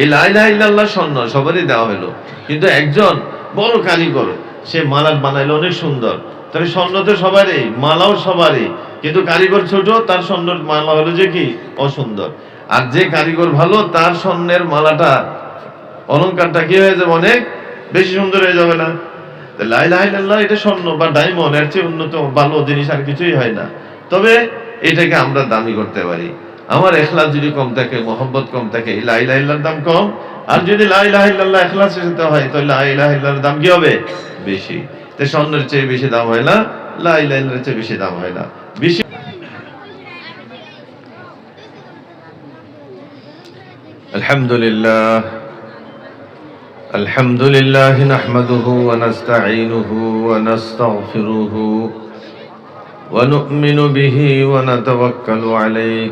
এই লাইলা ইল্লাল্লাহ স্বর্ণ সবারই দেওয়া হলো। কিন্তু একজন বড় কারিগর, সে মালা বানাইলো অনেক সুন্দর। তাহলে স্বর্ণ তো সবারই, মালাও সবারই। কিন্তু কারিগর ছোট, তার স্বর্ণের মালা হলো যে কি? অসুন্দর। আর যে কারিগর ভালো, তার স্বর্ণের মালাটা, অলংকারটা কি হয়ে যাবে অনেক? বেশি সুন্দর হয়ে যাবে না। লাই লাই লাল্লাহ এটা স্বর্ণ বা ডায়মন্ড এর চেয়ে উন্নত, ভালো জিনিস আর কিছুই হয় না। তবে এটাকে আমরা দামি করতে পারি। আমার এখলাস যদি কম থাকে মোহব্বত কম থাকে এই লাই লাইল্লার দাম কম আর যদি লাই লাইল্লাহ এখলাস সাথে হয় তাহলে লাই লাইল্লার দাম কি হবে বেশি তো স্বর্ণের চেয়ে বেশি দাম হয় না লাই লাইল্লার চেয়ে বেশি দাম হয় না বেশি الحمد لله الحمد لله نحمده ونستعينه ونستغفره ونؤمن به ونتوكل عليه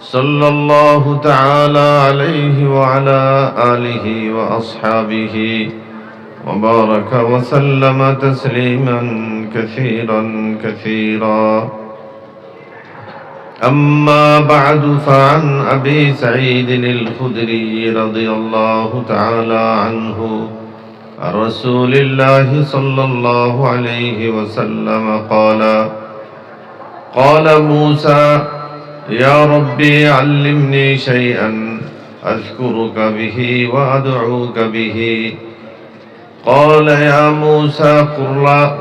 صلى الله تعالى عليه وعلى آله وأصحابه وبارك وسلم تسليما كثيرا كثيرا. أما بعد فعن أبي سعيد الخدري رضي الله تعالى عنه عن رسول الله صلى الله عليه وسلم قال قال موسى يا ربي علمني شيئا أذكرك به وأدعوك به. قال يا موسى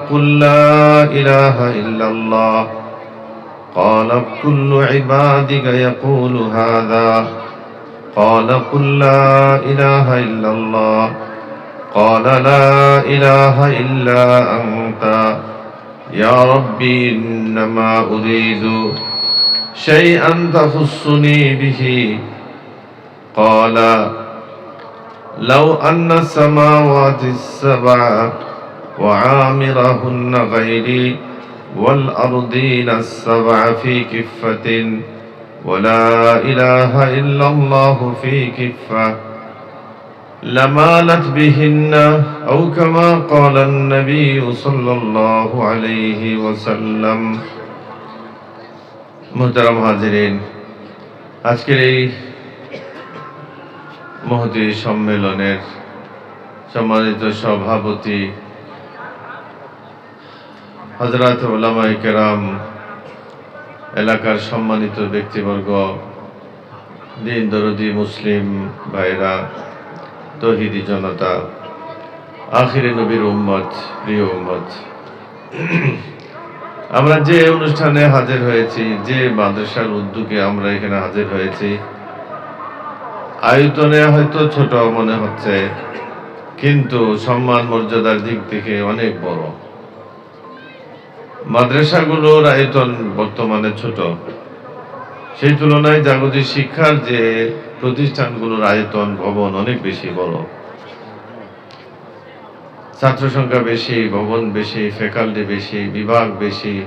قل لا, إله إلا الله. قال كل عبادك يقول هذا. قال قل لا إله إلا الله. قال لا إله إلا أنت. يا ربي إنما أريد شيئا تخصني به. قال لو أن السماوات السبع وعامرهن غيري والأرضين السبع في كفة ولا إله إلا الله في كفة لمالت بهن أو كما قال النبي صلى الله عليه وسلم. মোহতারাম হাজিরিন, আজকের এই মহতি সম্মেলনের সম্মানিত সভাপতি হজরত ওলামাই কেরাম, এলাকার সম্মানিত ব্যক্তিবর্গ দিন দরদি মুসলিম ভাইরা, তহিদি জনতা, আখিরে নবীর উম্মত, প্রিয় উম্মত। আমরা যে অনুষ্ঠানে হাজির হয়েছি, যে মাদ্রাসার উদ্যোগে আমরা এখানে হাজির হয়েছি, আয়তনে হয়তো ছোট মনে হচ্ছে, কিন্তু সম্মান মর্যাদার দিক থেকে অনেক বড়। মাদ্রাসাগুলোর আয়তন বর্তমানে ছোট। সেই তুলনায় জাগতিক শিক্ষার যে প্রতিষ্ঠানগুলোর আয়তন, ভবন অনেক বেশি বড়। ছাত্র সংখ্যা বেশি, ভবন বেশি ফ্যাকাল্টি বেশি, বিভাগ বেশি,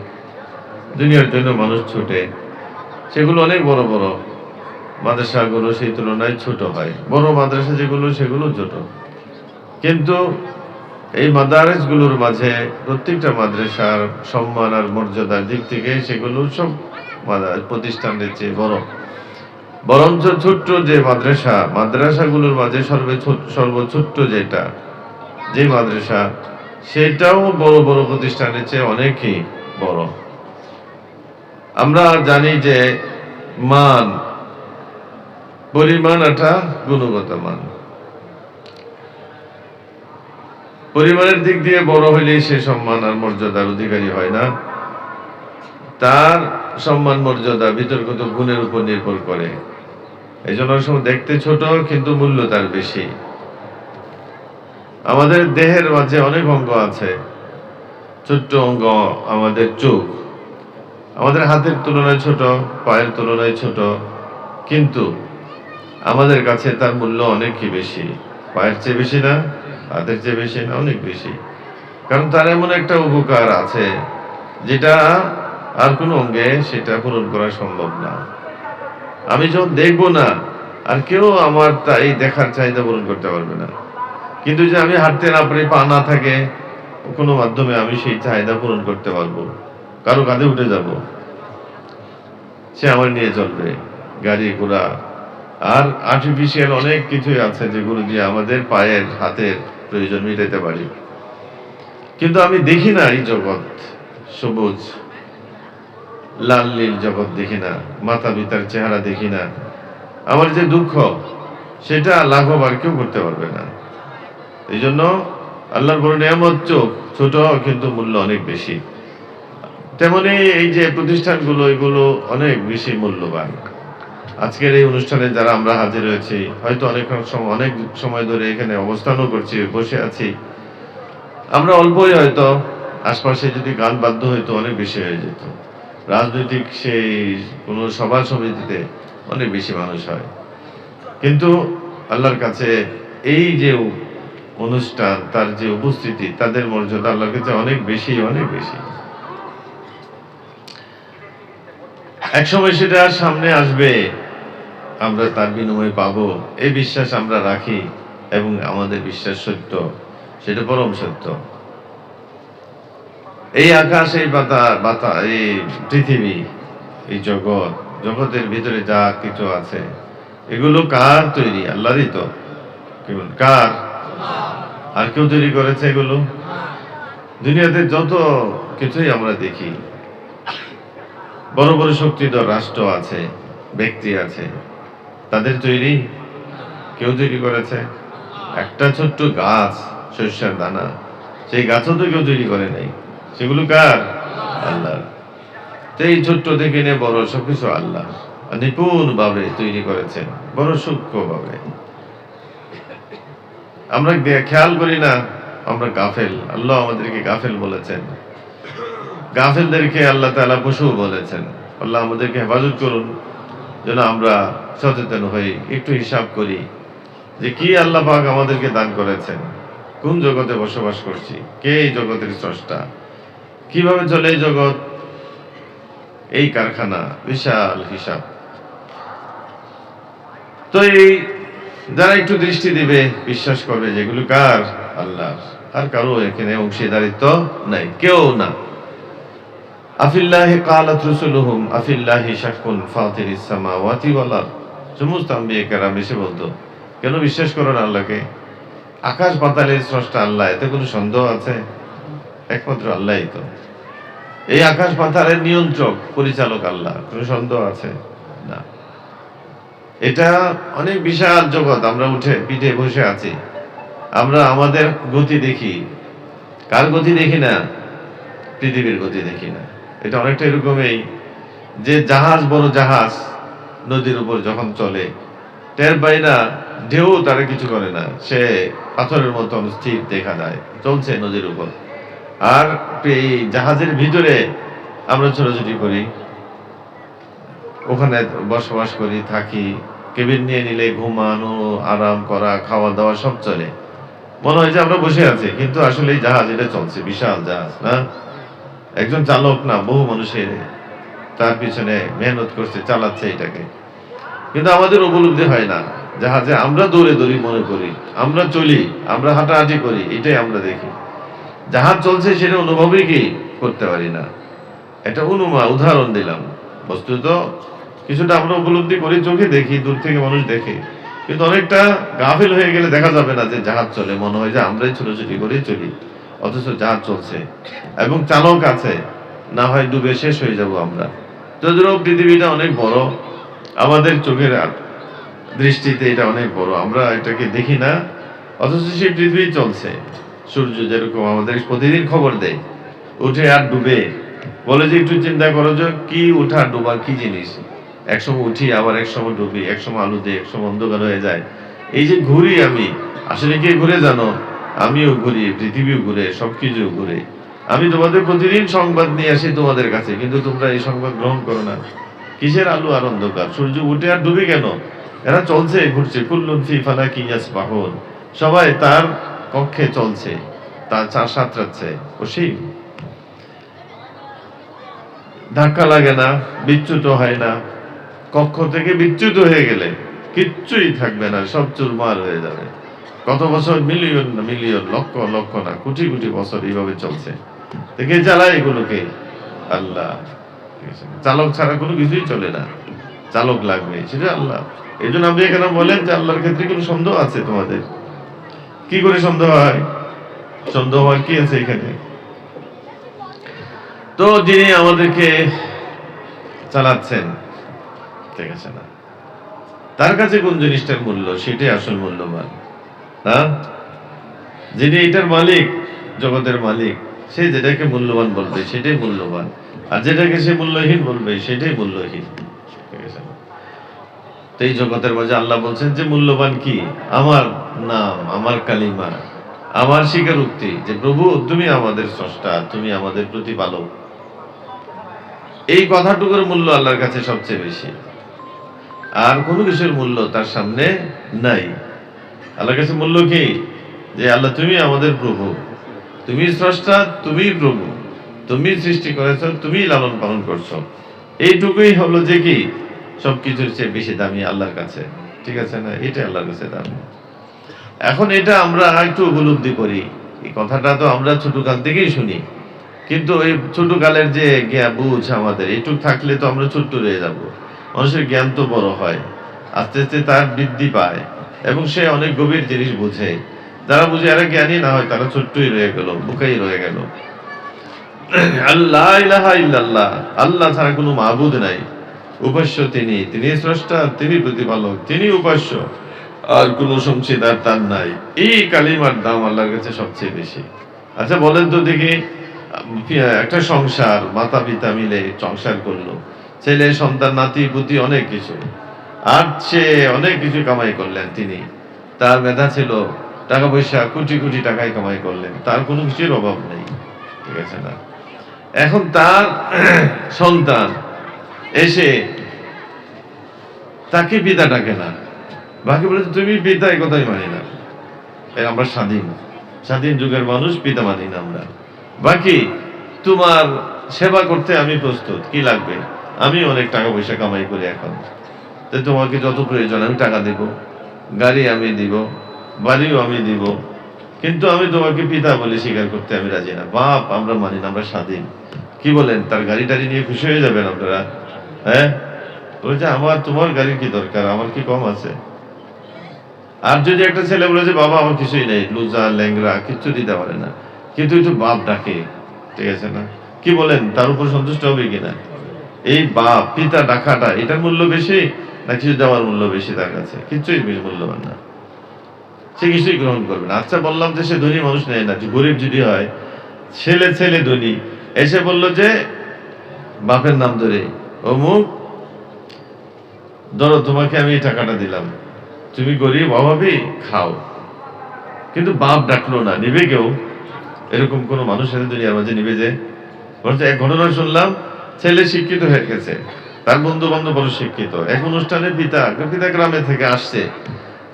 দুনিয়ার জন্য মানুষ ছুটে। সেগুলো অনেক বড় বড়। মাদ্রাসাগুলো সেই তুলনায় ছোট হয়। বড় মাদ্রাসা যেগুলো, সেগুলো ছোট। কিন্তু এই মাদারেসগুলোর মাঝে প্রত্যেকটা মাদ্রাসার সম্মান আর মর্যাদার দিক থেকে সেগুলো সব প্রতিষ্ঠানের চেয়ে বড়। বরঞ্চ ছোট্ট যে মাদ্রাসা মাদ্রাসাগুলোর মাঝে সর্বে সর্বছোট্ট যেটা যে মাদ্রাসা, সেটাও বড় বড় প্রতিষ্ঠানের চেয়ে অনেকই বড়। আমরা জানি যে মান, পরিমাণ একটা গুণগত মান। পরিমাণের দিক দিয়ে বড় হইলে সে সম্মান আর মর্যাদার অধিকারী হয় না। তার সম্মান, মর্যাদা বিতর্কিত গুণের উপর নির্ভর করে। এই জন্য দেখতে ছোট, কিন্তু মূল্য তার বেশি। আমাদের দেহের মাঝে অনেক অঙ্গ আছে। ছোট্ট অঙ্গ আমাদের চোখ। আমাদের হাতের তুলনায় ছোট, পায়ের তুলনায় ছোট। কিন্তু আমাদের কাছে তার মূল্য অনেকই বেশি। পায়ের চেয়ে বেশি না, হাতের চেয়ে বেশি না, অনেক বেশি। কারণ তার এমন একটা উপকার আছে, যেটা আর কোনো অঙ্গে সেটা পূরণ করা সম্ভব না। আমি যখন দেখব না, আর কেউ আমার তা এই দেখার চাহিদা পূরণ করতে পারবে না। কিন্তু যে আমি হাঁটতে না পারি, পা না থাকে, কোনো মাধ্যমে আমি সেই চাহিদা পূরণ করতে পারব। কারও কাঁধে উঠে যাব। সে আমার নিয়ে চলবে। গাড়ি, ঘোড়া। আর আর্টিফিশিয়াল অনেক কিছুই আছে যেগুলো দিয়ে আমাদের পায়ের, হাতের প্রয়োজন মিটাতে পারি। কিন্তু আমি দেখি না এই জগৎ। সবুজ, লাল নীল জগৎ দেখি না। মাতা পিতার চেহারা দেখি না। আমার যে দুঃখ, সেটা লাঘব আর কেউ করতে পারবে না। এই জন্য আল্লাহর বড় নিয়ামত চোখ ছোট কিন্তু মূল্য অনেক বেশি। তেমনি এই যে প্রতিষ্ঠানগুলো, এগুলো অনেক বেশি মূল্যবান। আজকের এই অনুষ্ঠানে যারা আমরা হাজির হয়েছি, হয়তো অনেক সময় অনেক সময় ধরে এখানে অবস্থানও করছি, বসে আছি। আমরা অল্পই হয়তো, আশপাশে যদি গান বাধ্য হইতো অনেক বেশি হয়ে যেত। রাজনৈতিক সেই কোনো সভা সমিতিতে অনেক বেশি মানুষ হয়। কিন্তু আল্লাহর কাছে এই যে অনুষ্ঠান, তার যে উপস্থিতি, তাদের মর্যাদা আল্লাহর কাছে অনেক বেশি অনেক বেশি। একসময় সেটা সামনে আসবে, আমরা তার বিনিময়ে পাবো। এই বিশ্বাস আমরা রাখি এবং আমাদের বিশ্বাস সত্য, সেটা পরম সত্য। এই আকাশ, এই এই পৃথিবী, এই জগৎ, জগতের ভিতরে যা কিছু আছে, এগুলো কার তৈরি? আল্লাহরই তো। কি বল কার? আর কেউ তৈরি করেছে এগুলো। দুনিয়াতে যত কিছুই আমরা দেখি, বড় বড় শক্তিধর রাষ্ট্র আছে, ব্যক্তি আছে, তাদের তৈরি কেউ তৈরি করেছে? একটা ছোট্ট গাছ শস্যের দানা, সেই গাছও তো কেউ তৈরি করে নাই। সেগুলো কার? আল্লাহর। তো এই ছোট্ট থেকে নিয়ে বড় সবকিছু আল্লাহ নিপুণ ভাবে তৈরি করেছেন, বড় সূক্ষ্ম ভাবে আমরা খেয়াল করি না, আমরা গাফেল। আল্লাহ আমাদেরকে গাফেল বলেছেন। গাফেলদেরকে আল্লাহ তাআলা পশু বলেছেন। আল্লাহ আমাদেরকে হেফাজত করুন, যেন আমরা সচেতন হই। একটু হিসাব করি যে কি আল্লাহ পাক আমাদেরকে দান করেছেন। কোন জগতে বসবাস করছি? কে এই জগতের স্রষ্টা? কীভাবে চলে এই জগৎ? এই কারখানা, বিশাল হিসাব। তো এই যারা একটু দৃষ্টি দিবে, বিশ্বাস করবে যেগুলো কার? আল্লাহ আর কারও এখানে অংশীদারিত্ব নাই, কেউ না। কালাত শাকুন আরদ। সমস্ত বলতো, কেন বিশ্বাস করো না আল্লাহকে? আকাশ পাতালের স্রষ্টা আল্লাহ, এতে কোনো সন্দেহ আছে? একমাত্র আল্লাহই তো। এই আকাশ পাতালের নিয়ন্ত্রক, পরিচালক আল্লাহ, কোনো সন্দেহ আছে? না। এটা অনেক বিশাল জগৎ, আমরা উঠে পিঠে বসে আছি। আমরা আমাদের গতি দেখি। কার গতি দেখি না? পৃথিবীর গতি দেখি না। এটা অনেকটা এরকমই যে জাহাজ বড় জাহাজ নদীর উপর যখন চলে, টের পাই না, ঢেউ তারা কিছু করে না। সে পাথরের মতন স্থির দেখা যায়, চলছে নদীর উপর। আর এই জাহাজের ভিতরে আমরা ছোটাছুটি করি। ওখানে বসবাস করি, থাকি। কেবিন নিয়ে নিলে ঘুমানো, আরাম করা খাওয়া দাওয়া সব চলে। মনে হয় যে আমরা বসে আছি, কিন্তু আসলে এই জাহাজ, এটা চলছে, বিশাল জাহাজ, না? একজন চালক না, বহু মানুষের তার পিছনে মেহনত করছে, চালাচ্ছে এটাকে। কিন্তু আমাদের উপলব্ধি হয় না, জাহাজে আমরা দৌড়ে দৌড়ি মনে করি, আমরা চলি, আমরা হাঁটাহাঁটি করি, এটাই আমরা দেখি। জাহাজ চলছে, সেটা অনুভবই কি করতে পারি না? একটা অনুমা উদাহরণ দিলাম। বস্তুত কিছুটা আমরা উপলব্ধি করি, চোখে দেখি, দূর থেকে মানুষ দেখে। কিন্তু অনেকটা গাফিল হয়ে গেলে দেখা যাবে না যে জাহাজ চলে, মনে হয় যে আমরাই ছোটাছুটি করে চলি, অথচ জাহাজ চলছে। এবং চালক আছে, না হয় ডুবে শেষ হয়ে যাব আমরা। যদিও পৃথিবীটা অনেক বড়, আমাদের চোখের দৃষ্টিতে এটা অনেক বড়, আমরা এটাকে দেখি না, অথচ সেই পৃথিবী চলছে। সূর্য যেরকম আমাদের প্রতিদিন খবর দেয়, উঠে আর ডুবে। বলে যে একটু চিন্তা করো যে কি উঠা ডুবা, কি জিনিস? একসময় উঠি, আবার একসময় ডুবি, একসময় আলু দেয় একসময় অন্ধকার হয়ে যায়। এই যে ঘুরি আমি, আসলে কে ঘুরে জানো? আমিও ঘুরি, পৃথিবীও ঘুরে সবকিছু ঘুরে। আমি তোমাদের প্রতিদিন সংবাদ নিয়ে আসি তোমাদের কাছে, কিন্তু তোমরা এই সংবাদ গ্রহণ করো না। কিসের আলু আর অন্ধকার? সূর্য উঠে আর ডুবে কেন? এরা চলছে, ঘুরছে। কুল্লুন ফি ফালাকি ইয়াসবাহুন। সবাই তার কক্ষে চলছে, তা চার সাঁতরাচ্ছে। অসীম ধাক্কা লাগে না, বিচ্যুত হয় না। কক্ষ থেকে বিচ্যুত হয়ে গেলে কিচ্ছুই থাকবে না, সব চুরমার হয়ে যাবে। কত বছর? মিলিয়ন মিলিয়ন, লক্ষ লক্ষ না, কোটি কোটি বছর এইভাবে চলছে। দেখে চালায় এগুলোকে? আল্লাহ। চালক ছাড়া কোনো কিছুই চলে না। চালক লাগবে, সেটা আল্লাহ। এই জন্য আপনি এখানে বলেন যে আল্লাহর ক্ষেত্রে কোনো সন্দেহ আছে তোমাদের? কি করে সন্দেহ হয়? সন্দেহ হওয়ার কি আছে এখানে? তো যিনি আমাদেরকে চালাচ্ছেন ঠিক আছে না। তার কাছে কোন জিনিসটার মূল্য? সেটাই আসল মূল্যবান। হ্যাঁ? যিনি এটার মালিক, জগতের মালিক, সে যেটাকে মূল্যবান বলবে, সেটাই মূল্যবান। আর যেটাকে সে মূল্যহীন বলবে, সেটাই মূল্যহীন। তো এই জগতের মাঝে আল্লাহ বলছেন যে, মূল্যবান কি? আমার নাম, আমার কালিমা, আমার স্বীকারোক্তি যে, প্রভু, তুমি আমাদের স্রষ্টা, তুমি আমাদের প্রতিপালক। এই কথাটুকুর মূল্য আল্লাহর কাছে সবচেয়ে বেশি। আর কোনো কিছুর মূল্য তার সামনে নাই। আল্লাহর কাছে মূল্য কি? যে আল্লাহ তুমি আমাদের প্রভু। তুমি স্রষ্টা, তুমি প্রভু। তুমি সৃষ্টি করেছ, তুমি লালন পালন করছ। এইটুকুই হলো যে কি? সবকিছুর চেয়ে বেশি দামি আল্লাহর কাছে। ঠিক আছে না? এটা আল্লাহর কাছে দামি। এখন এটা আমরা একটু উপলব্ধি করি। এই কথাটা তো আমরা ছোটকাল থেকেই শুনি। কিন্তু এই ছোটকালের যে বুঝ আমাদের, এইটুক থাকলে তো আমরা ছোট্ট রয়ে যাব। মানুষের জ্ঞান তো বড় হয় আস্তে আস্তে তার বৃদ্ধি পায়, এবং সে অনেক গভীর জিনিস বুঝে। যারা বুঝে, এরা জ্ঞানী না হয়, তারা ছোট্টই রয়ে গেল, বুকাই রয়ে গেল। আল্লাহ ইলাহা ইল্লাল্লাহ, আল্লাহ ছাড়া কোনো মাবুদ নাই। উপাস্য তিনি তিনি স্রষ্টা, তিনি প্রতিপালক, তিনি উপাস্য। আর কোনো সংশীদার তার নাই। এই কালিমার দাম আল্লাহর কাছে সবচেয়ে বেশি। আচ্ছা বলেন তো দেখি একটা সংসার মাতা পিতা মিলে সংসার করল। ছেলে, সন্তান, নাতি, পুতি অনেক কিছু। আর সে অনেক কিছু কামাই করলেন তিনি। তার মেধা ছিল টাকা পয়সা, কোটি কোটি টাকায় কামাই করলেন। তার কোনো কিছুর অভাব নেই, ঠিক আছে না? এখন তার সন্তান এসে তাকে পিতা ডাকে না। বাকি বলে, তুমি পিতা এই কথাই মানি না। আমরা স্বাধীন। স্বাধীন যুগের মানুষ, পিতা মানি না আমরা। বাকি, তোমার সেবা করতে আমি প্রস্তুত। কি লাগবে? আমি অনেক টাকা পয়সা কামাই করি এখন। তো তোমাকে যত প্রয়োজন, আমি টাকা দেব। গাড়ি আমি দিব, বাড়িও আমি দিব। কিন্তু আমি তোমাকে পিতা বলে স্বীকার করতে আমি রাজি না। বাপ, আমরা মানি না, আমরা স্বাধীন। কি বলেন, তার গাড়ি টাড়ি নিয়ে খুশি হয়ে যাবেন আপনারা? হ্যাঁ? বলছে, আমার, তোমার গাড়ি কি দরকার? আমার কি কম আছে? আর যদি একটা ছেলে বলে যে, বাবা, আমার কিছুই নেই, লুজা ল্যাংরা কিচ্ছু দিতে পারে না। কিন্তু একটু বাপ ডাকে, ঠিক আছে না? কি বলেন, তার উপর সন্তুষ্ট হবে কিনা? এই বাপ, পিতা ডাকাটা এটার মূল্য বেশি না কিছু দেওয়ার মূল্য বেশি তার কাছে? কিছুই মূল্যবান না। সে কিছুই গ্রহণ করবে না। আচ্ছা বললাম যে সে ধনী মানুষ নেয় না গরিব যদি হয়, ছেলে ছেলে ধনী। এসে বলল যে, বাপের নাম ধরে, অমুক, ধরো তোমাকে আমি এই টাকাটা দিলাম। তুমি গরিব, অভাবী, খাও। কিন্তু বাপ ডাকলো না, নিবে কেউ? এরকম কোন মানুষ আছে দুনিয়ার মাঝে নিবে যে? এক ঘটনা শুনলাম ছেলে শিক্ষিত হয়ে গেছে, তার বন্ধু বান্ধব বড় শিক্ষিত। এক অনুষ্ঠানে পিতা পিতা গ্রামে থেকে আসছে।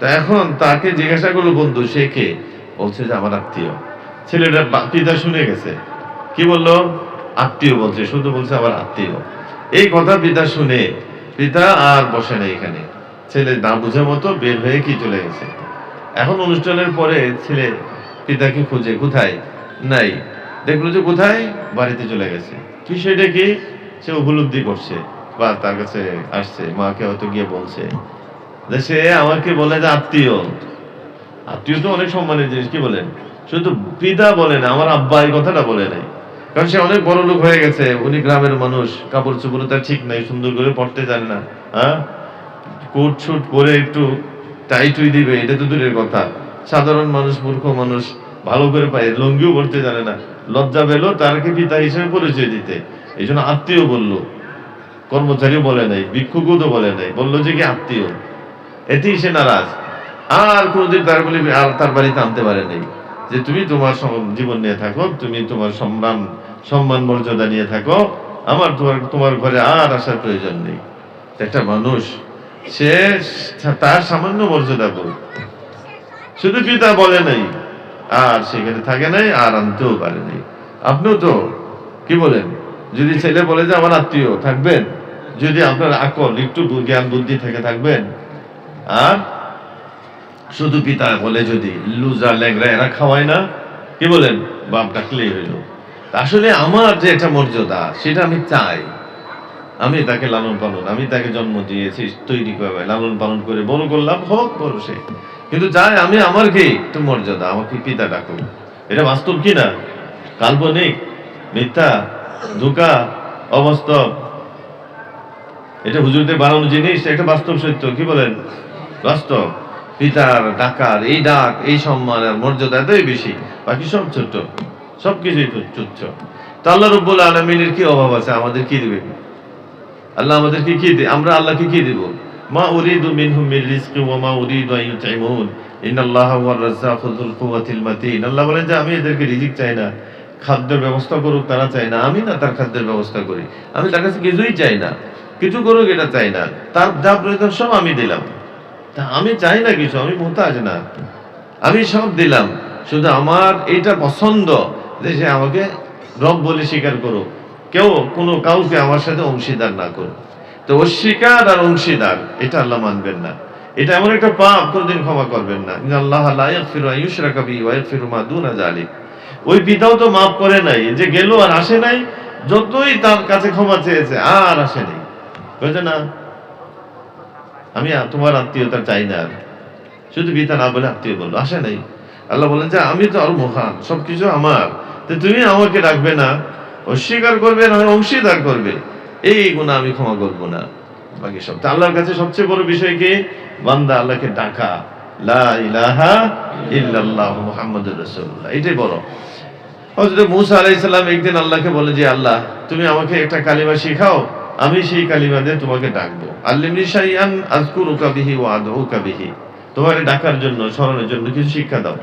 তা এখন তাকে জিজ্ঞাসা করল, বন্ধু, সে কে? বলছে যে, আমার আত্মীয়। ছেলেটা পিতা শুনে গেছে। কি বলল? আত্মীয় বলছে, শুধু বলছে, আমার আত্মীয়। এই কথা পিতা শুনে, পিতা আর বসে না এখানে। ছেলে না বুঝে মতো বের হয়ে কি চলে গেছে। এখন অনুষ্ঠানের পরে ছেলে পিতাকে খুঁজে, কোথায়? নাই। দেখল যে, কোথায়? বাড়িতে চলে গেছে। কি সেটা কি? সে উপলব্ধি করছে বা তার কাছে আসছে, মাকে হয়তো গিয়ে বলছে যে সে আমাকে বলে যে আত্মীয়। আত্মীয় তো অনেক সম্মানের জিনিস, কি বলেন? শুধু পিতা বলে না, আমার আব্বা এই কথাটা বলে নাই। কারণ সে অনেক বড় লোক হয়ে গেছে, উনি গ্রামের মানুষ, কাপড় চোপড় তার ঠিক নাই, সুন্দর করে পড়তে জানে না হ্যাঁ? কোট ছুট পরে একটু টাই টুই দিবে, এটা তো দূরের কথা। সাধারণ মানুষ, মূর্খ মানুষ, ভালো করে পায় লঙ্গিও পড়তে জানে না। লজ্জা পেল তারকে পিতা হিসেবে পরিচয় দিতে। এই জন্য আত্মীয় বলল। কর্মচারীও বলে নাই, ভিক্ষুকও বলে নাই, বলল যে কি আত্মীয়? এতেই সে নারাজ। আর কোনোদিন তার বলে, আর তার বাড়িতে আনতে পারে নাই। যে তুমি তোমার জীবন নিয়ে থাকো, তুমি তোমার সম্মান সম্মান মর্যাদা নিয়ে থাকো, আমার তোমার তোমার ঘরে আর আসার প্রয়োজন নেই। একটা মানুষ, সে তার সামান্য মর্যাদা বোধ। শুধু পিতা বলে নাই, আর সেখানে থাকে নাই, আর আনতেও পারে নাই। আপনিও তো, কি বলেন? যদি ছেলে বলে যে আমার আত্মীয়, থাকবেন? যদি আপনার আকল, একটু জ্ঞান, বুদ্ধি থেকে থাকবেন? আর শুধু পিতা বলে যদি লুজা ল্যাংরা এরা খাওয়ায় না, কি বলেন? বাপ ডাকলেই হইল। আসলে আমার যে একটা মর্যাদা, সেটা আমি চাই। আমি তাকে লালন পালন, আমি তাকে জন্ম দিয়েছি, তৈরি করে, লালন পালন করে, বড় করলাম, হোক, বড় সে। কিন্তু চাই আমি আমার কি? একটু মর্যাদা, আমাকে পিতা ডাকুক। এটা বাস্তব কি না? কাল্পনিক, মিথ্যা ধোকা, অবাস্তব। এটা হুজুরদের বানানো জিনিস, এটা বাস্তব সত্য, কি বলেন? বাস্তব। পিতার ডাকার এই ডাক, এই সম্মান, আর মর্যাদা এতই বেশি, বাকি সব ছোট সব কিছুই তুচ্ছ। তা আল্লাহ রব্বুল আলমিনের কি অভাব আছে? আমাদের কি দিবে? আল্লাহ আমাদেরকে কি দে, আমরা আল্লাহকে কি দিব? মা উরিদু মিনহুম মির রিজকি ওয়া মা উরিদু আন ইউতঈমুন ইন্নাল্লাহা যুল কুওয়াতিল মাতিন। আল্লাহ বলেন যে, আমি এদেরকে রিজিক চাই না। খাদ্যের ব্যবস্থা করুক, তারা চায় না। আমি না তার খাদ্যের ব্যবস্থা করি। আমি তার কাছে কিছুই চাই না। কিছু করুক, এটা চাই না। তার যা প্রয়োজন, সব আমি দিলাম। তা আমি চাই না কিছু, আমি মোহতাজ না। আমি সব দিলাম। শুধু আমার এটা পছন্দ যে সে আমাকে রব বলে স্বীকার করো কেউ কোনো কাউকে আমার সাথে অংশীদার না করো তো অস্বীকার আর অংশীদার, এটা আল্লাহ মানবেন না। এটা এমন একটা পাপ, কোনোদিন ক্ষমা করবেন না। আল্লাহ লা ইয়াগফিরু আন ইউশরাকা বিহি ওয়া ইয়াগফিরু মা দুনা যালিক। ওই পিতাও তো মাফ করে নাই যে গেল আর আসে নাই, যতই তার কাছে ক্ষমা চেয়েছে, আর আসে নাই। বুঝলে না? আমি তোমার আত্মীয়তা চাই না আর। শুধু পিতা না বলে আত্মীয় বলল, আসে নাই। আল্লাহ বলেন যে, আমি তো আরও মহান, সবকিছু আমার। তো তুমি আমাকে রাখবে না, অস্বীকার করবে না হয় অংশীদার করবে। এই গুণা আমি ক্ষমা করব না। বাকি সব আল্লাহর কাছে সবচেয়ে বড় বিষয় কি? বান্দা আল্লাহকে ডাকা। একদিন আল্লাহকে বলে যে, আল্লাহ, তুমি আমাকে একটা কালিমা শেখাও, আমি সেই কালিমা দিয়ে তোমাকে ডাকবো। আল্লিমনি তোমাকে ডাকার জন্য, স্মরণের জন্য কিছু শিক্ষা দাও।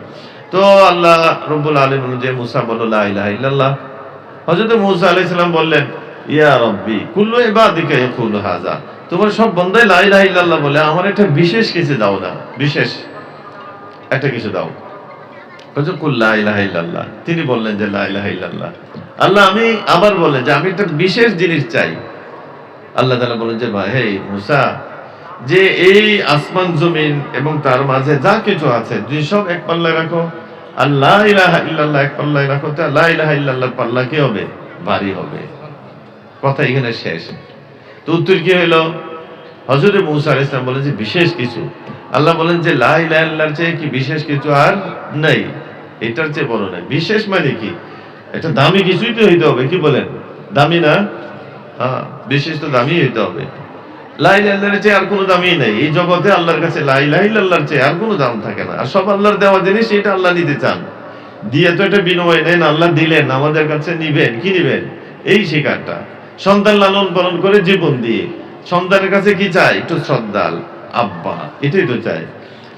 তো আল্লাহ রব্বুল আলামিন যে মূসা বলল, লা ইলাহা ইল্লাল্লাহ। হযরত মূসা বললেন, ইয়া রব্বি, কুল্লু ইয়াকুলু হাযা। তোমার সব বন্দাই লা ইলাহা ইল্লাল্লাহ বলে, আমার একটা বিশেষ কিছু দাও না, বিশেষ। একটা কিছু দাও। ইল্লাল্লাহ, তিনি বললেন যে ইল্লাল্লাহ। আল্লাহ আমি আবার বললেন যে আমি একটা বিশেষ জিনিস চাই। আল্লাহ তাআলা বলেন যে, ভাই হে মুসা, যে এই আসমান জমিন এবং তার মাঝে যা কিছু আছে তুই সব এক পাল্লায় রাখো। আর লা ইলাহা ইল্লাল্লাহ এক পাল্লায় রাখো, তা লা ইলাহা ইল্লাল্লাহ পাল্লা কি হবে? ভারী হবে। কথা এখানে শেষ। তো উত্তর কি হলো হজরত মৌসা আলাইহিস সালাম বলেন যে বিশেষ কিছু। আল্লাহ বলেন যে লাই ইলাহা ইল্লাল্লাহর চেয়ে কি বিশেষ কিছু আর নাই। এটার চেয়ে বড় নাই। বিশেষ মানে কি? এটা দামি কিছুই তো হইতে হবে, কি বলেন? দামি না? হ্যাঁ বিশেষ তো দামি হইতে হবে। লাই ইলাহা ইল্লাল্লাহর চেয়ে আর কোনো দামই নাই। এই জগতে আল্লাহর কাছে লাই ইলাহা ইল্লাল্লাহর চেয়ে আর কোনো দাম থাকে না। আর সব আল্লাহর দেওয়া জিনিস, এটা আল্লাহ নিতে চান। দিয়ে তো এটা বিনিময় নেন, আল্লাহ দিলেন, আমাদের কাছে নিবেন। কি নিবেন? এই শিকারটা। সন্তান লালন পালন করে জীবন দিয়ে। সন্তানের কাছে কি চাই একটু শ্রদ্ধাল আব্বা, এটাই তো চাই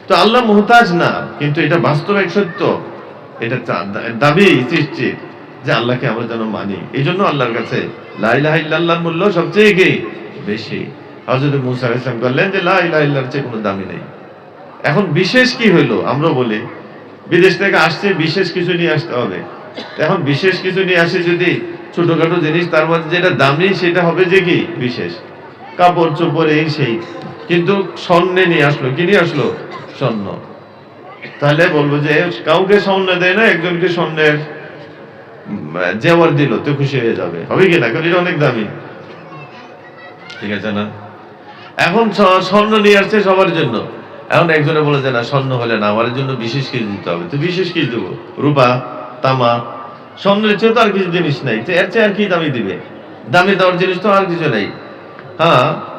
তো আল্লাহ মোহতাজ না, কিন্তু এটা বাস্তব এক সত্য। এটা দাবি সৃষ্টি যে আল্লাহকে আমরা যেন মানি। এই জন্য আল্লাহর কাছে লাইলাহ মূল্য সবচেয়ে কি? বেশি। হযরত মুসা আলাইহিস সালাম বললেন যে লা ইলাহা চেয়ে কোনো দামি নেই। এখন বিশেষ কি হইল? আমরা বলি, বিদেশ থেকে আসছে, বিশেষ কিছু নিয়ে আসতে হবে। এখন বিশেষ কিছু নিয়ে আসে যদি ছোটখাটো জিনিস, তার মধ্যে যেটা দামি সেটা হবে যে কি? বিশেষ। কাপড় চোপড় এই সেই। কিন্তু স্বর্ণে নিয়ে আসলো। কি নিয়ে আসলো? স্বর্ণ। তাহলে বলব যে কাউকে স্বর্ণ দেয় না, একজনকে স্বর্ণের জেওয়ার দিল, তো খুশি হয়ে যাবে। হবে কি না? কারণ এটা অনেক দামি। ঠিক আছে না? এখন স্বর্ণ নিয়ে আসছে সবার জন্য। এখন একজনে বলে যে না, স্বর্ণ হলে না, আমার জন্য বিশেষ কিছু দিতে হবে। তো বিশেষ কিছু দেবো? রূপা, তামা স্বর্ণের চেয়ে তো আর কিছু জিনিস নাই। এর চেয়ে আর কি দামি দিবে? দামি দেওয়ার জিনিস তো আর কিছু নেই। হ্যাঁ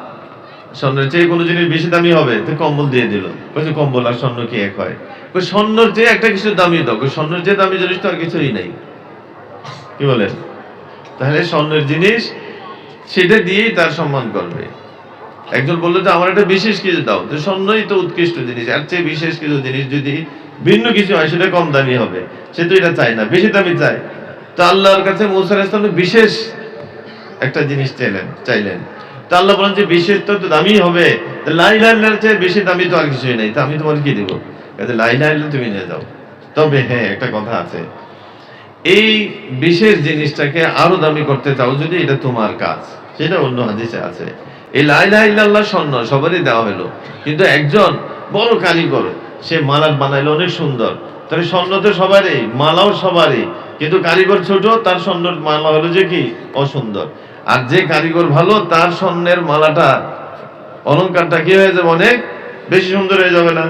স্বর্ণের চেয়ে কোনো জিনিস বেশি দামি হবে? তো কম্বল দিয়ে দিল। বলছে কম্বল আর স্বর্ণ কি এক হয়? ওই স্বর্ণের চেয়ে একটা কিছু দামি দাও। স্বর্ণের চেয়ে দামি জিনিস তো আর কিছুই নেই। কি বলেন? তাহলে স্বর্ণের জিনিস সেটা দিয়েই তার সম্মান করবে। একজন বলল যে, আমার একটা বিশেষ কিছু দাও। তো স্বর্ণই তো উৎকৃষ্ট জিনিস। আর চেয়ে বিশেষ কিছু জিনিস যদি ভিন্ন কিছু হয়, সেটা কম দামি হবে। সে তো এটা চায় না, বেশি দামি চায়। তো আল্লাহর কাছে মৌসার ইসলাম বিশেষ একটা জিনিস চাইলেন চাইলেন। তো আল্লাহ বলেন যে বিশেষ তো দামি হবে, তো লাই চেয়ে বেশি দামি তো আর কিছুই নেই। তো আমি তোমার কি দেবো? কাজে লাই তুমি নিয়ে যাও। তবে হ্যাঁ একটা কথা আছে। এই বিশেষ জিনিসটাকে আরও দামি করতে চাও যদি এটা তোমার কাজ। সেটা অন্য হাদিসে আছে। এই লাইলা ইল্লাল্লাহ স্বর্ণ সবারই দেওয়া হলো। কিন্তু একজন বড় কারিগর সে মালা বানাইলো, অনেক সুন্দর। তাহলে স্বর্ণ তো সবারই, মালাও সবারই। কিন্তু কারিগর ছোট, তার স্বর্ণের মালা হলো যে কি? অসুন্দর। আর যে কারিগর ভালো, তার স্বর্ণের মালাটা অলংকারটা কি হয়ে যাবে অনেক? বেশি সুন্দর হয়ে যাবে না?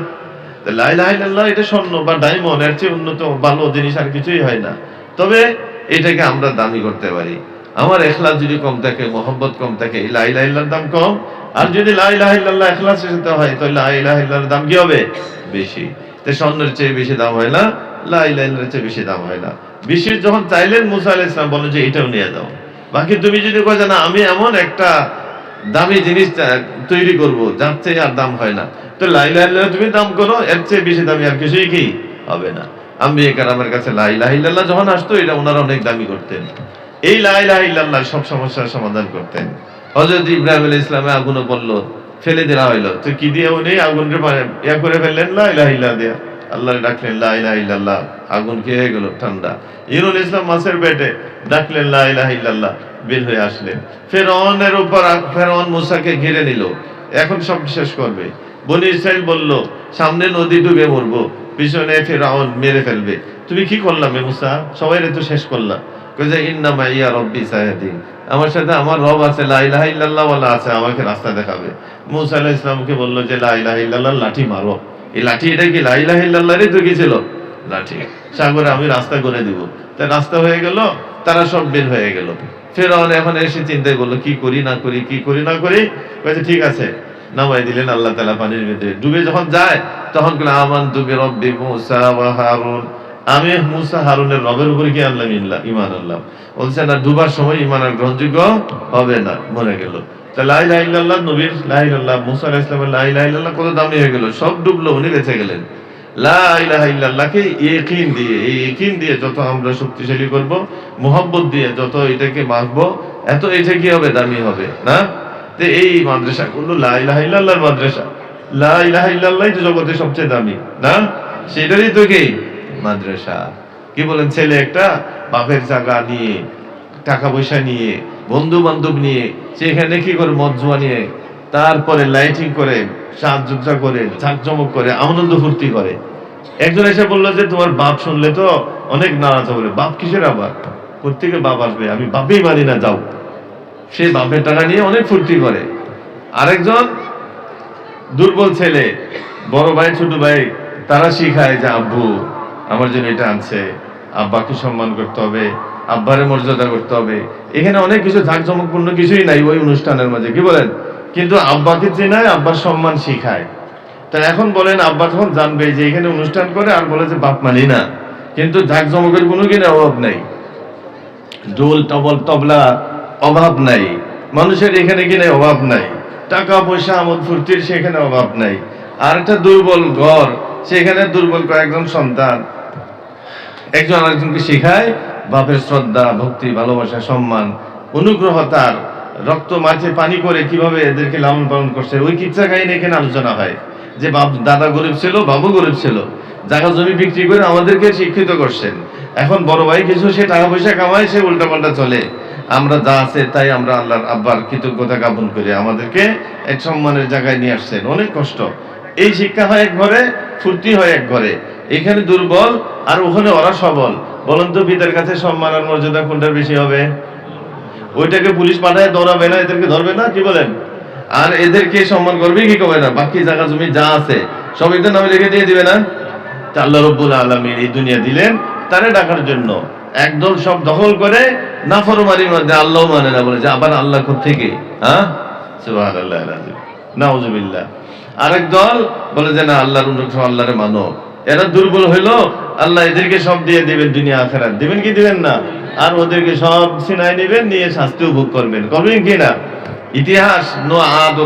তো লাই লাই লাল্লাহ এটা স্বর্ণ বা ডায়মন্ড এর চেয়ে উন্নত, ভালো জিনিস আর কিছুই হয় না। তবে এটাকে আমরা দামি করতে পারি। আমার এখলাস যদি কম থাকে, মোহব্বত কম থাকে, এই লাই লাইল্লার দাম কম। আর যদি লাই লাহিল্লাহ এখলাস সাথে হয়, তো লাই লাহিল্লার দাম কি হবে? বেশি। তো স্বর্ণের চেয়ে বেশি দাম হয় না লাই লাইল্লার চেয়ে বেশি দাম হয় না। বিশেষ যখন চাইলেন মুসা আলাইহিস সালাম বলেন যে এটাও নিয়ে যাও বাকি তুমি যদি কয় না, আমি এমন একটা দামি জিনিস তৈরি করব, যার চেয়ে আর দাম হয় না। তো লাইলা ইল্লাল্লাহ তুমি দাম করো, এর চেয়ে বেশি দামি আর কিছুই কি হবে না। আমি আমার কাছে লাইলা ইল্লাল্লাহ যখন আসতো, এটা ওনারা অনেক দামি করতেন। এই লাই লাইলা ইল্লাল্লাহ সব সমস্যার সমাধান করতেন। হযরত ইব্রাহিম আলাইহিস ইসলামে আগুনও বলল ফেলে দেওয়া হইল। তো কি দিয়ে উনি আগুনকে ইয়া করে ফেললেন? লাইলা ইল্লাহ দিয়া। আল্লাহ ডাকলেন লাইলা ইল্লাল্লাহ, আগুন কি হয়ে গেল? ঠান্ডা। ইরুল ইসলাম মাছের পেটে ডাকলেন লাইলা ইল্লাল্লাহ, বের হয়ে আসলেন। ফেরনের উপর ফেরন মুসাকে ঘিরে নিল। এখন সব শেষ করবে। বনি ইসরাইল বলল, সামনে নদী ডুবে মরবো, পিছনে ফেরাউন মেরে ফেলবে। তুমি কি করলাম এ মুসা? সবাই তো শেষ করলাম কইছে রব্বি সায়াদিন আমার সাথে আমার রব আছে ইল্লাল্লাহ ওয়ালা আছে, আমাকে রাস্তা দেখাবে। মুসা আলাইহিস সালামকে বলল যে ইল্লাল্লাহ, লাঠি মারো। এই লাঠি, এটা কি ছিল? লাঠি। সাগরে আমি রাস্তা করে দিব। তা রাস্তা হয়ে গেল, তারা সব বের হয়ে গেল। ফেরাউন এখন এসে চিন্তায় করল, কি করি, না করি, কি করি, না করি? কয়েছে ঠিক আছে। নামাই দিলেন আল্লাহ তালা পানির ভিতরে। ডুবে যখন যায়, তখন আমান ডুবে রব্বি মুসা ওয়া হারুন। আমি মুসা হারুনের রবের উপরে কি আনলাম, ইল্লা ইমান আনলাম। বলছে, না ডুবার সময় ইমান আর গ্রহণযোগ্য হবে না। মরে গেল। লাই লাই ইল্লাল্লাহ নবীর লাই ইল্লাল্লাহ, মুসা আলাইহিস সালামের লাই লাই ইল্লাল্লাহ কত দামি হয়ে গেল। সব ডুবলো, উনি বেঁচে গেলেন। লা ইলাহা ইল্লাল্লাহকে ইয়াকিন দিয়ে এই ইয়াকিন দিয়ে যত আমরা শক্তিশালী করব, মোহাব্বত দিয়ে যত এটাকে মাখবো, এত এটা কি হবে, দামি হবে, না? তো এই মাদ্রাসা গুলো লা ইলাহা ইল্লাল্লাহর মাদ্রাসা। লা ইলাহা ইল্লাল্লাহই তো জগতের সবচেয়ে দামি, না? সেটারই তো কি? মাদ্রাসা। কি বলেন, ছেলে একটা, বাপের জায়গা নিয়ে, টাকা পয়সা নিয়ে বন্ধু বান্ধব নিয়ে, সেখানে কি করে মদ জুয়া নিয়ে, তারপরে লাইটিং করে, সাজসজ্জা করে, ঝাঁকজমক করে, আনন্দ ফুর্তি করে। একজন এসে বলল যে, তোমার বাপ শুনলে তো অনেক নারাজ হবে। বাপ কিসের আবার? কোথেকে বাপ আসবে। আমি বাপই মানি না, যাও। সে বাপের টাকা নিয়ে অনেক ফুর্তি করে। আরেকজন দুর্বল ছেলে, বড় ভাই, ছোট ভাই, তারা শিখায় যে, আব্বু আমার জন্য এটা আনছে। আব্বাকে সম্মান করতে হবে, আব্বারে মর্যাদা করতে হবে। এখানে অনেক কিছু ঝাঁকজমকপূর্ণ কিছুই নাই ওই অনুষ্ঠানের মাঝে, কি বলেন? কিন্তু আব্বাকে চেনায় আব্বার সম্মান শিখায়। তা এখন বলেন, আব্বা তখন জানবে যে এখানে অনুষ্ঠান করে আর বলে যে বাপ মানি না। কিন্তু ঝাঁকজমকের কোনো কিনে অভাব নাই। ঢোল টবল, তবলা, অভাব নাই। মানুষের এখানে কিনে অভাব নাই। টাকা, পয়সা, আমোদ, ফুর্তির সেখানে অভাব নাই। আর একটা দুর্বল ঘর, সেখানে দুর্বল কয়েকজন সন্তান। একজন আরেকজনকে শেখায়, বাপের শ্রদ্ধা, ভক্তি, ভালোবাসা, সম্মান, অনুগ্রহ তার, রক্ত মাঝে পানি করে কীভাবে এদেরকে লালন পালন করছে, ওই কিচ্ছা কাহিনী এখানে আলোচনা হয়। যে বাপ, দাদা গরিব ছিল, বাবু গরিব ছিল, জায়গা জমি বিক্রি করে আমাদেরকে শিক্ষিত করছেন। এখন বড় ভাই কিছু, সে টাকা পয়সা কামায়, সে উল্টা পাল্টা চলে। আমরা যা আছে তাই আমরা আল্লাহর আব্বার কৃতজ্ঞতা জ্ঞাপন করি। আমাদেরকে এক সম্মানের জায়গায় নিয়ে আসছেন। অনেক কষ্ট। এই শিক্ষা হয় এক ঘরে, ফুর্তি হয় এক ঘরে। এখানে দুর্বল আর ওখানে ওরা সবল। বলুন তো পিতার কাছে সম্মান আর মর্যাদা কোনটার বেশি হবে? ওইটাকে পুলিশ পাঠায়, দৌড়াবে না, এদেরকে ধরবে না? কি বলেন? আর এদেরকে সম্মান করবে, কি করবে না? বাকি জায়গা জমি যা আছে, সব এদের নামে লিখে দিয়ে দিবে না? আল্লাহ রব্বুল আলমীর এই দুনিয়া দিলেন তারে ডাকার জন্য। একদল সব দখল করে নাফরমারির মধ্যে আল্লাহ মানে না, বলে যে আবার আল্লাহ থেকে? হ্যাঁ? সুবহানাল্লাহ, আল্লাহ। নাউজুবিল্লাহ। আরেক দল বলে যে না, আল্লাহর আল্লাহরে মানো। এরা দুর্বল হইল, আল্লাহ এদেরকে সব দিয়ে দিবেন দুনিয়া আখেরাত। দিবেন কি দিবেন না? আর ওদেরকে সব সিনাই নেবেন, নিয়ে শাস্তি ভোগ করবেন। করবেন কি না? ইতিহাস, নো আদ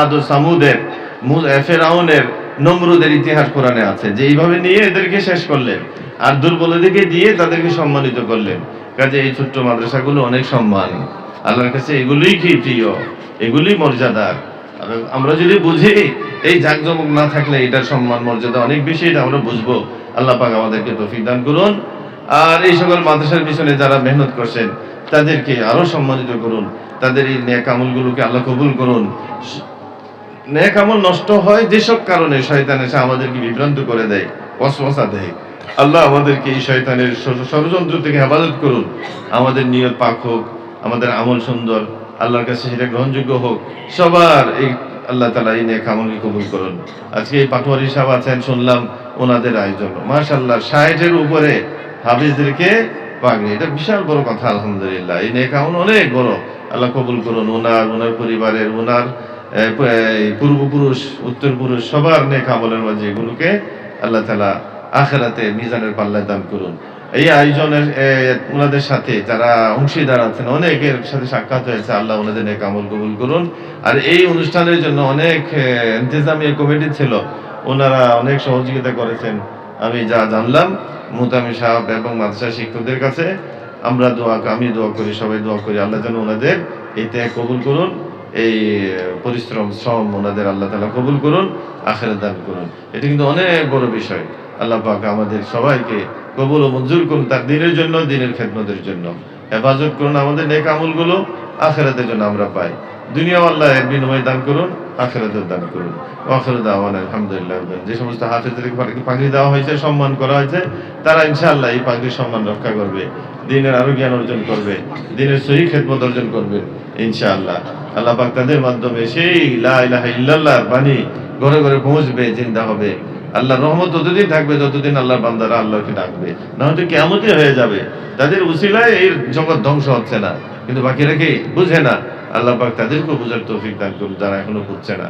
আদ ও সামুদের ফেরাউনের, নমরুদের ইতিহাস কোরআনে আছে। যে এইভাবে নিয়ে এদেরকে শেষ করলেন, আর দুর্বল দুর্বলদেরকে দিয়ে তাদেরকে সম্মানিত করলেন। কাজে এই ছোট্ট মাদ্রাসাগুলো অনেক সম্মান। আল্লাহর কাছে এগুলোই কি প্রিয়? এগুলি মর্যাদার। আমরা যদি বুঝি এই জাকজমক না থাকলে এটার সম্মান, মর্যাদা অনেক বেশি, এটা আমরা বুঝব। আল্লাহ পাক আমাদেরকে তৌফিক দান করুন। আর এই সকল মাদ্রাসার পিছনে যারা মেহনত করছেন, তাদেরকে আরও সম্মানিত করুন। তাদের এই ন্যাক আমলগুলোকে আল্লাহ কবুল করুন। ন্যাক আমল নষ্ট হয় যেসব কারণে শয়তান এসে আমাদেরকে বিভ্রান্ত করে দেয় অশ্বাসা দেয়। আল্লাহ আমাদেরকে এই শয়তানের ষড়যন্ত্র থেকে হেফাজত করুন। আমাদের নিয়ত পাক হোক, আমাদের আমল সুন্দর, আল্লাহর কাছে সেটা গ্রহণযোগ্য হোক, সবার এই আল্লাহ তালা এই নেক আমলকে কবুল করুন। আজকে এই পাটোয়ারি সাহেব আছেন, শুনলাম ওনাদের আয়োজন। মাশাল্লাহ ষাটের উপরে হাফিজদেরকে পাগড়ি। এটা বিশাল বড় কথা, আলহামদুলিল্লাহ। এই নেক আমল অনেক বড়। আল্লাহ কবুল করুন ওনার ওনার পরিবারের ওনার পূর্বপুরুষ উত্তর পুরুষ সবার নেক আমলের মাঝে এগুলোকে আল্লাহ তালা আখেরাতে মিজানের পাল্লায় দান করুন। এই আয়োজনের ওনাদের সাথে যারা অংশীদার আছেন, অনেকের সাথে সাক্ষাৎ হয়েছে। আল্লাহ ওনাদের নেক কবুল করুন। আর এই অনুষ্ঠানের জন্য অনেক ইন্তেজামিয়া কমিটি ছিল। ওনারা অনেক সহযোগিতা করেছেন। আমি যা জানলাম মুতামি সাহেব এবং মাদ্রাসা শিক্ষকদের কাছে আমরা দোয়া, আমি দোয়া করি, সবাই দোয়া করি। আল্লাহ যেন ওনাদের এই ত্যাগ কবুল করুন, এই, পরিশ্রম, শ্রম ওনাদের আল্লাহ তালা কবুল করুন, আখেরাত দান করুন। এটা কিন্তু অনেক বড় বিষয়। আল্লাহ পাক আমাদের সবাইকে কবুল ও মঞ্জুর করুন তার দিনের জন্য, দিনের খেদমতের জন্য। হেফাজত করুন আমাদের নেক আমলগুলো, আখেরাতের জন্য আমরা পাই। দুনিয়া আল্লাহ এর বিনিময় দান করুন আখেরাতের দান করুন। আখের দাওয়ান, আলহামদুলিল্লাহ। যে সমস্ত হাফেজদেরকে পাগড়ি দেওয়া হয়েছে, সম্মান করা হয়েছে, তারা ইনশাআল্লাহ এই পাগড়ির সম্মান রক্ষা করবে, দিনের আরও জ্ঞান অর্জন করবে, দিনের সহি খেদমত অর্জন করবে, ইনশাআল্লাহ। আল্লাহ পাক তাদের মাধ্যমে সেই লা ইলাহা ইল্লাল্লাহর বাণী ঘরে ঘরে পৌঁছবে চিন্তা হবে। আল্লাহর রহমত ততদিন থাকবে যতদিন আল্লাহর বান্দারা আল্লাহকে ডাকবে না হয়তো কেমনই হয়ে যাবে তাদের উসিলায় এই জগৎ ধ্বংস হচ্ছে না কিন্তু বাকিরা কি বুঝে না আল্লাহ পাক তাদেরকেও বুঝার তৌফিক দান করুন যারা এখনো বুঝছে না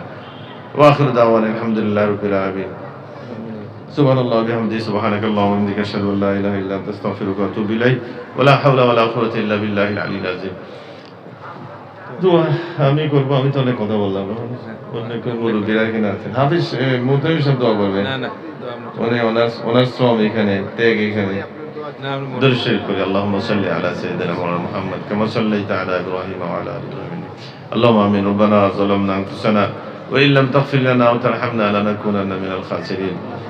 ওয়াখির দাওয়ান আলহামদুলিল্লাহ রবিল আলামিন سبحان الله وبحمده سبحانك اللهم وبحمدك اشهد ان لا اله الا انت استغفرك واتوب اليك ولا حول ولا قوه الا بالله العلي العظيم দোয়া আমি করবো আমি তো অনেক কথা বললাম অনেক মুরব্বীরা এখানে আছেন হাফিজ মুতামি সব দোয়া করবেন না না তো আমরা মানে ওনার ওনার শ্রম এখানে ত্যাগ এখানে না আমরা মনে- درس الشرك اللهم صل على سيدنا مولانا محمد كما صليت على ابراهيم وعلى ال ابراهيم اللهم امين ربنا ظلمنا انفسنا وان لم تغفر لنا وترحمنا لنكونن من الخاسرين হে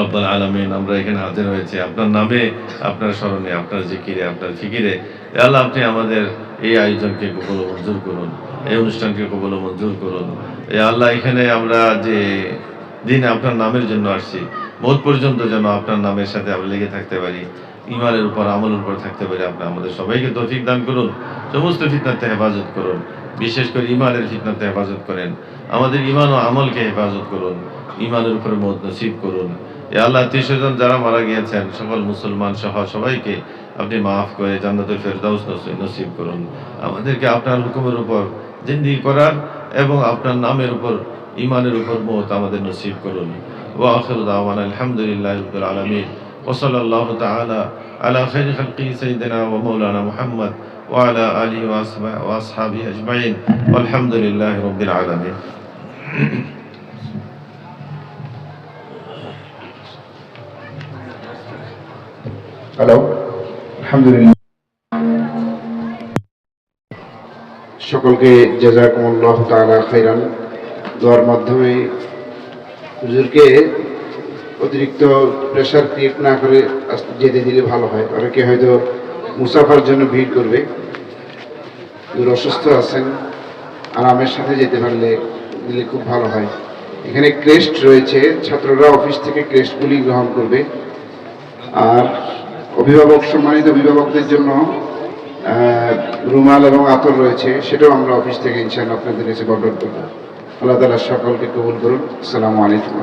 রব্বাল আলামিন, আমরা এখানে হাজির হয়েছি আপনার নামে, আপনার স্মরণে, আপনার জিকিরে, আপনার ফিকিরে। আল্লাহ, আপনি আমাদের এই আয়োজনকে কবল মঞ্জুর করুন, এই অনুষ্ঠানকে কবল মঞ্জুর করুন। এ আল্লাহ, এখানে আমরা যে দিনে আপনার নামের জন্য আসছি বহুত পর্যন্ত যেন আপনার নামের সাথে আমরা লেগে থাকতে পারি ইমানের উপর, আমলের উপর থাকতে পারি, আপনি আমাদের সবাইকে তৌফিক দান করুন, সমস্ত ফিতনাতে হেফাজত করুন, বিশেষ করে ইমানের ফিতনাতে হেফাজত করেন। আমাদের ইমান ও আমলকে হেফাজত করুন ইমানের উপর মত নসিব করুন। এ আল্লাহ জন যারা মারা গিয়েছেন সকল মুসলমান সহ সবাইকে আপনি মাফ করে জান্নাতুল ফেরদাউস নসি- নসিব করুন আমাদেরকে আপনার হুকুমের উপর জিন্দিগি করার এবং আপনার নামের উপর ইমানের উপর মত আমাদের নসিব করুন ওয়াখির দাওয়ানা আলহামদুলিল্লাহ রাব্বিল আলামিন وصلى الله تعالى على خير خلقه سيدنا ومولانا محمد وعلى آله وأصحابه- وأصحابه أجمعين والحمد لله رب العالمين হ্যালো আলহামদুলিল্লাহ সকলকে জাজাকুমুল্লাহ তাআলা খাইরান। দোয়ার মাধ্যমে হুজুরকে অতিরিক্ত প্রেশার ক্রিয়েট না করে যেতে দিলে ভালো হয়। অনেকে হয়তো মুসাফার জন্য ভিড় করবে। হুজুর অসুস্থ আছেন, আরামের সাথে যেতে পারলে দিলে খুব ভালো হয়। এখানে ক্রেস্ট রয়েছে। ছাত্ররা অফিস থেকে ক্রেস্টগুলি গ্রহণ করবে। আর অভিভাবক সম্মানিত অভিভাবকদের জন্য রুমাল এবং আতর রয়েছে, সেটাও আমরা অফিস থেকে ইনশাআল্লাহ আপনাদের কাছে বন্টন করব। আল্লাহ তালা সকলকে কবুল করুন। আসসালামু আলাইকুম।